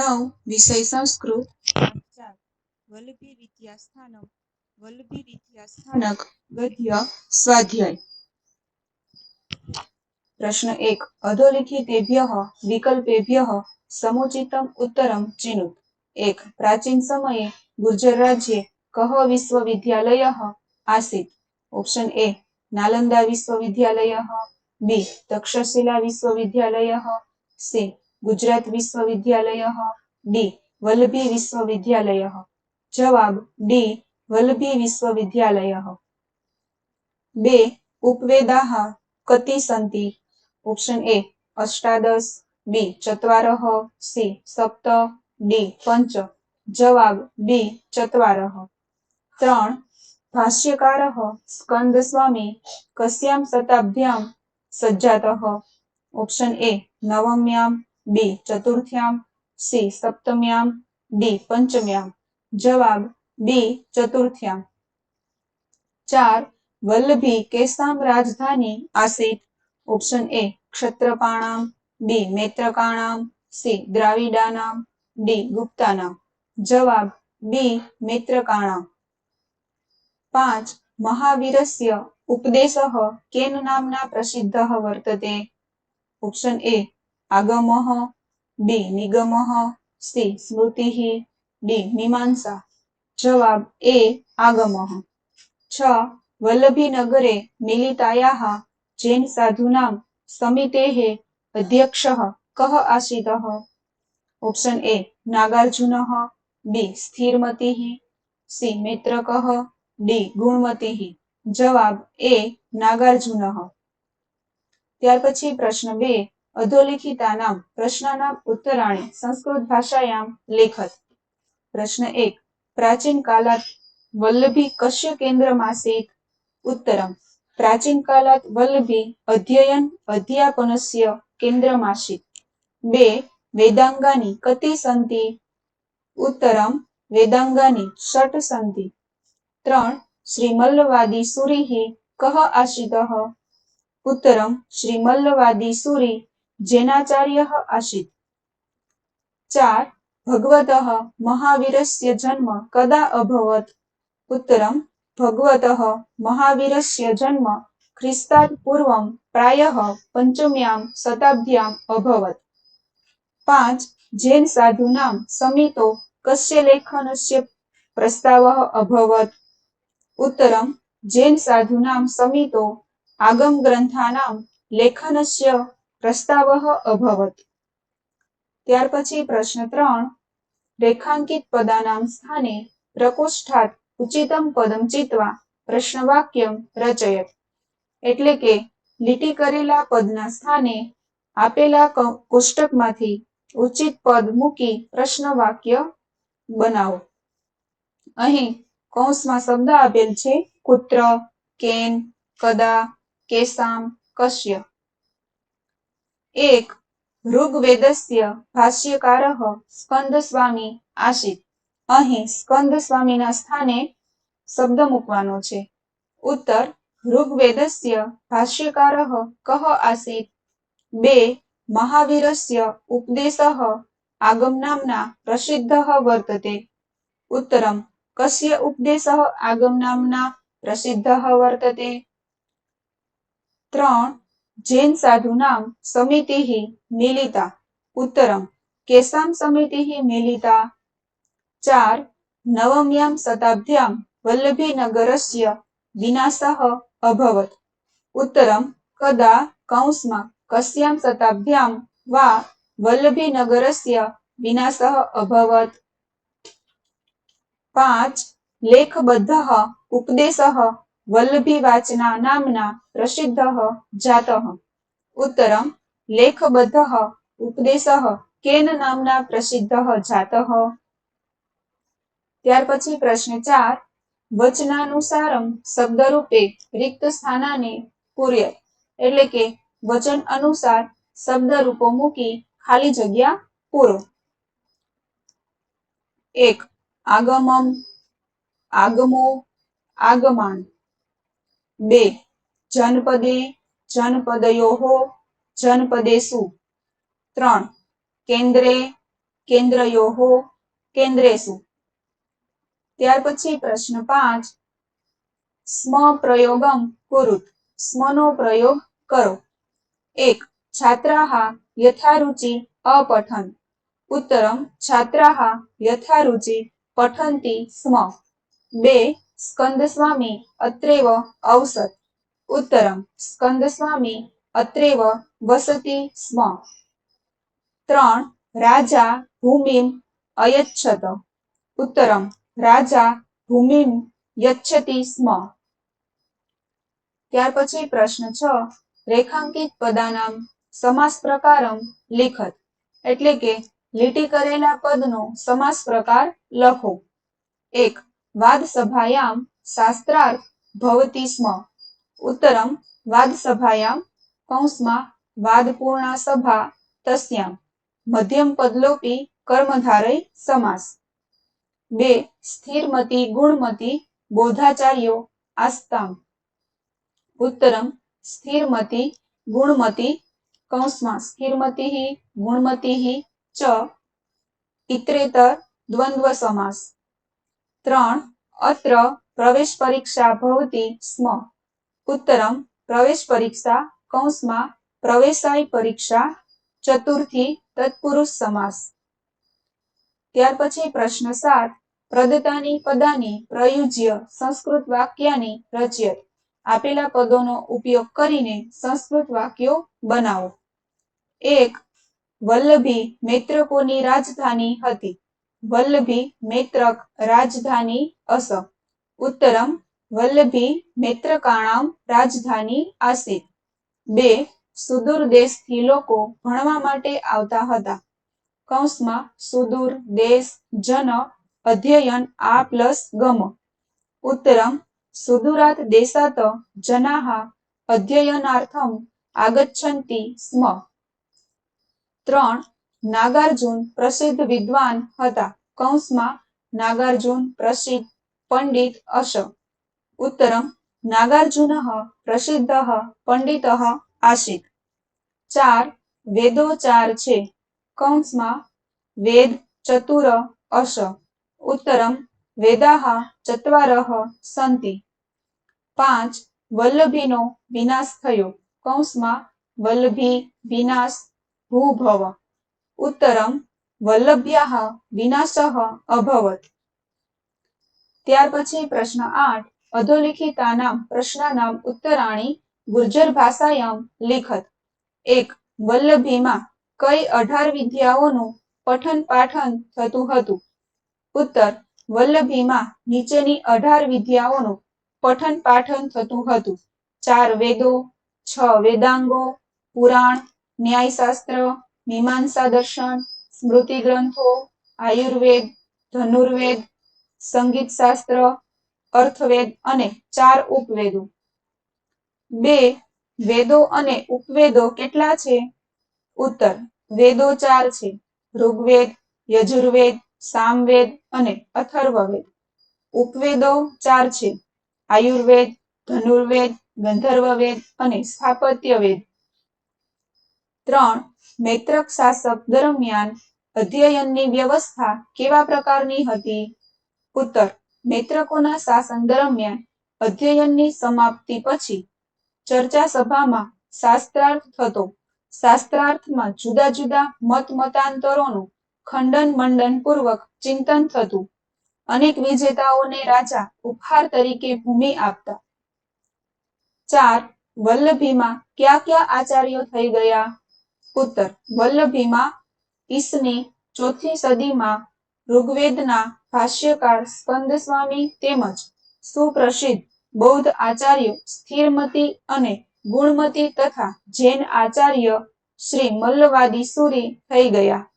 નવ વિષય સંસ્કૃત. ચાર વલ્લભી વિદ્યા સ્થાનમ. વલ્લભી સ્થાનક સ્થાનક ગદ્ય સ્વાધ્યાય. પ્રશ્ન એક. અધોલિખિતેભ્ય વિકલ્પેભ્ય સમુચિતમ ઉત્તરમ ચિનુત. એક. પ્રાચીન સમયે ગુર્જર રાજ્યે કહ વિશ્વવિદ્યાલય આસીત. ઓપ્શન એ. નાલંદા વિશ્વવિદ્યાલય. બી. તક્ષશિલા વિશ્વવિદ્યાલય. સી. ગુજરાત વિશ્વવિદ્યાલય ડી વલ્લભી વિશ્વવિદ્યાલય. જવાબ ડી વલ્લભી વિશ્વવિદ્યાલય. બે, ઉપવેદાહ કતિ સંતિ ઓપ્શન એ, અષ્ટાદશ. બી ચત્વારઃ સી, સપ્ત. ડી, પંચ. જવાબ બી ચત્વારઃ ત્રણ, ભાષ્યકાર સ્કંદ સ્વામી કસ્યામ શતાબ્દ્યામ સજ્જાત. ઓપ્શન એ, નવમ્યામ. બી ચતુર્થ્યામ, સી, સપ્તમ્યામ, ડી, પંચમ્યામ. જવાબ બી ચતુર્થ્યામ. ચાર, વલ્લભી કેસામ રાજધાની આસીત ઓપ્શન એ, ક્ષત્રપાણામ બી મેત્રકાણામ સી, દ્રાવિડાનામ, ડી, ગુપ્તાનામ. જવાબ, બી મૈત્રકાણામ પાંચ, મહાવીરસ્ય ઉપદેશ કેન નામના પ્રસિદ્ધ વર્તતે. ઓપ્શન એ આગમઃ બી નિગમઃ સી સ્મૃતિ ડી મીમાંસા જવાબ એ આગમઃ છ વલ્લભીનગરે મિલિતાયા જૈન સાધુનામ સમિતેः અધ્યક્ષ કહ આસીતः ઓપ્શન એ નાગાર્જુન બી સ્થિરમતિः સી મૈત્રકः ડી ગુણમતિः જવાબ એ નાગાર્જુન ત્યાર પછી પ્રશ્ન બે અધોલિખિતાનામ પ્રશ્નના ઉત્તરાણી સંસ્કૃત ભાષાયામ લેખત. પ્રશ્ન એક, પ્રાચીન કાલાત વલ્લભી કશ્ય કેન્દ્રમાસીત ઉત્તરમ. પ્રાચીન કાલાત વલ્લભી અધ્યયન અધ્યાપનસ્ય કેન્દ્રમાસીત બે, વેદાંગાની કતિ સંતિ ઉત્તરમ, વેદાંગાની ષટ સંતિ ત્રણ, શ્રીમલ્લવાદી સુરીહી કહ આશિતઃ ઉત્તરમ, શ્રીમલ્લવાદી સુરી જૈનાચાર્ય આશિત. ચાર, ભગવત મહાવીરસ્ય જન્મ કદા અભવત? ઉત્તરમ, ભગવત મહાવીરસ્ય જન્મ ખ્રિસ્તાદ પૂર્વમ પ્રાય પંચમ્યામ શતાબ્દ્યામ અભવત. પાંચ, જૈન સાધુનામ સમિતો કસ્ય લેખનસ્ય પ્રસ્તાવ અભવત. ઉત્તરમ, જૈન સાધુનામ સમિતો આગમ ગ્રંથાનામ લેખનસ્ય પ્રસ્તાવः અભવત. ત્યાર પછી પ્રશ્ન ત્રણ, રેખાંકિત પદાનામ સ્થાને પ્રકોષ્ઠાત ઉચિતમ પદમ ચિત્વા પ્રશ્નવાક્યમ રચયત. એટલે કે લીટી કરેલા પદના સ્થાને આપેલા કોષ્ટકમાંથી ઉચિત પદ મૂકી પ્રશ્નવાક્ય બનાવો. અહીં કૌંસમાં શબ્દ આપેલ છે કુત્ર, કેન, કદા, કેસામ, કશ્ય. એક ઋગ્વેદસ્ય ભાષ્યકારઃ સ્કંદ સ્વામી આશિત અહીં સ્કંદ સ્વામીના સ્થાને શબ્દ મૂકવાનો છે. ઉત્તર, ઋગ્વેદસ્ય ભાષ્યકારઃ કહ આસીત. બે, મહાવીરસ્ય ઉપદેશઃ આગમ નામના પ્રસિદ્ધ વર્તતે. ઉત્તરમ કસ્ય ઉપદેશઃ આગમ નામના પ્રસિદ્ધ વર્તતે. ત્રણ જૈન સાધુનામ સમિતિઃ મિલિતા. ઉત્તરમ, કેસામ સમિતિઃ મિલિતા. ચાર, નવમ્યામ શતાબ્દ્યામ વલ્લભીનગરસ્ય વિનાશઃ અભવત. ઉત્તરમ, કદા, કૌંસમાં કસ્યામ શતાબ્દ્યામ વા વલ્લભીનગરસ્ય વિનાશઃ અભવત. પાંચ, લેખબદ્ધ ઉપદેશઃ વલ્લભીવાચના નામના પ્રસિદ્ધ જાત. ઉત્તરમ, લેખબદ્ધ, ઉપદેશ, કેન નામના પ્રસિદ્ધ જાત. ત્યાર પછી પ્રશ્ન ચાર, વચનાનુસારમ શબ્દરૂપે રિક્ત સ્થાનાને પૂર્ય એટલે કે વચન અનુસાર શબ્દ રૂપો મૂકી ખાલી જગ્યા પૂરો. એક, આગમમ, આગમો, આગમાન બે. જનપદે જનપદયોઃ જનપદેષુ ત્રણ. કેન્દ્રે કેન્દ્રયોહો કેન્દ્રેષુ ત્યાર પછી પ્રશ્ન પાંચ. સ્મ પ્રયોગમ કુરુત. સ્મનો પ્રયોગ કરો. એક. છાત્રાः યથારુચિ અપઠન. ઉત્તરમ છાત્રાः યથારુચિ પઠંતી સ્મ. બે. સ્કંદસ્વામી અત્રેવ અવસત. ઉત્તરમ, સ્કંદસ્વામી અત્રેવ વસતિ સ્મ. ત્રણ, રાજા ભૂમિમ અયચ્છત. ઉત્તરમ, રાજા ભૂમિમ યચ્છતિ સ્મ. ત્યાર પછી પ્રશ્ન છ, રેખાંકિત પદાનામ સમાસ પ્રકારમ લિખત. એટલે કે લીટી કરેલા પદનો સમાસ પ્રકાર લખો. એક વાદ સભાયામ શાસ્ત્રાર્થ ભવતી સ્મ ઉત્તરમ વાદસભાયામ કૌંસમાં વાદપૂર્ણા સભા તસ્યામ મધ્યમ પદલોપી કર્મધારય સમાસ બે સ્થિરમતી ગુણમતી બોધાચાર્યો આસ્તામ ઉત્તરમ સ્થિરમતી ગુણમતી કૌંસમાં સ્થિરમતી ગુણમતી ચ ઇતરેતર દ્વંદ્વ સમાસ ત્રણ, અત્ર, પ્રવેશ પરીક્ષા ભવતી સ્મ. ઉત્તરમ, પ્રવેશ પરીક્ષા, કૌંસમાં, પ્રવેશાય પરીક્ષા, ચતુર્થી, તત્પુરુષ સમાસ. ત્યાર પછી પ્રશ્ન સાત, પ્રદતાની પદાની પ્રયુજ્ય સંસ્કૃત વાક્યાની રચયત આપેલા પદોનો ઉપયોગ કરીને સંસ્કૃત વાક્યો બનાવો. એક, વલ્લભી મૈત્રકોની રાજધાની હતી. વલ્લભી મેત્રક રાજધાની અસ. ઉત્તરમ, વલ્લભી મેત્રકાણામ રાજધાની આસીત બે, સુદૂર દેશથી લોકો ભણવા માટે આવતા હતા. કૌંસમાં સુદૂર દેશ જન અધ્યયન આ પ્લસ ગમ. ઉત્તરમ, સુદૂરાત દેશાત જનાહા અધ્યયનાર્થમ આગચ્છંતી સ્મ. ત્રણ નાગાર્જુન પ્રસિદ્ધ વિદ્વાન હતા. કૌંસમાં નાગાર્જુન પ્રસિદ્ધ પંડિત અશ. ઉત્તરમ, નાગાર્જુન પ્રસિદ્ધ પંડિત આસીત ચાર, વેદો ચાર છે. કૌંસમાં વેદ ચતુર અશ. ઉત્તરમ વેદા ચત્વારઃ સંતિ. પાંચ, વલ્લભીનો વિનાશ થયો. કૌંસમાં વલ્લભી વિનાશ ભૂભવ. ઉત્તરમ વલ્લભ્યાઃ વિનાશઃ અભવત. ત્યાર પછી પ્રશ્ન આઠ, અધોલિખિતાનામ પ્રશ્નાનામ ઉત્તરાણી ગુર્જર ભાષાયામ લિખત. એક, વલ્લભીમાં કઈ અઢાર વિદ્યાઓનું પઠન પાઠન થતું હતું? ઉત્તર, વલ્લભીમાં નીચેની અઢાર વિદ્યાઓનું પઠન પાઠન થતું હતું. ચાર વેદો, છ વેદાંગો, પુરાણ, ન્યાયશાસ્ત્ર મીમાંસા દર્શન સ્મૃતિ ગ્રંથો આયુર્વેદ ધનુર્વેદ સંગીત શાસ્ત્ર અર્થવેદ અને ચાર ઉપવેદો. બે, વેદો અને ઉપવેદો કેટલા છે? ઉત્તર, વેદો ચાર છે. ઋગ્વેદ, યજુર્વેદ, સામવેદ અને અથર્વવેદ. ઉપવેદો ચાર છે. આયુર્વેદ, ધનુર્વેદ, ગંધર્વવેદ અને સ્થાપત્યવેદ. ત્રણ મૈત્રક શાસક દરમિયાન અધ્યયનની વ્યવસ્થા કેવા પ્રકારની હતી? ઉત્તર મૈત્રકોના શાસન દરમિયાન અધ્યયનની સમાપ્તિ પછી ચર્ચા સભામાં શાસ્ત્રાર્થ થતો. શાસ્ત્રાર્થમાં જુદા જુદા મત મતાંતરોનું ખંડન મંડન પૂર્વક ચિંતન થતું. અનેક વિજેતાઓને રાજા ઉપહાર તરીકે ભૂમિ આપતા. ચાર, વલ્લભીમાં કયા કયા આચાર્યો થઈ ગયા? ઉત્તર વલ્લભીમાં ઈસની ચોથી સદીમાં ઋગ્વેદના ભાષ્યકાર સ્કંદ સ્વામી તેમજ સુપ્રસિદ્ધ બૌદ્ધ આચાર્ય સ્થિરમતી અને ગુણમતી તથા જૈન આચાર્ય શ્રી મલ્લવાદી સુરી થઈ ગયા.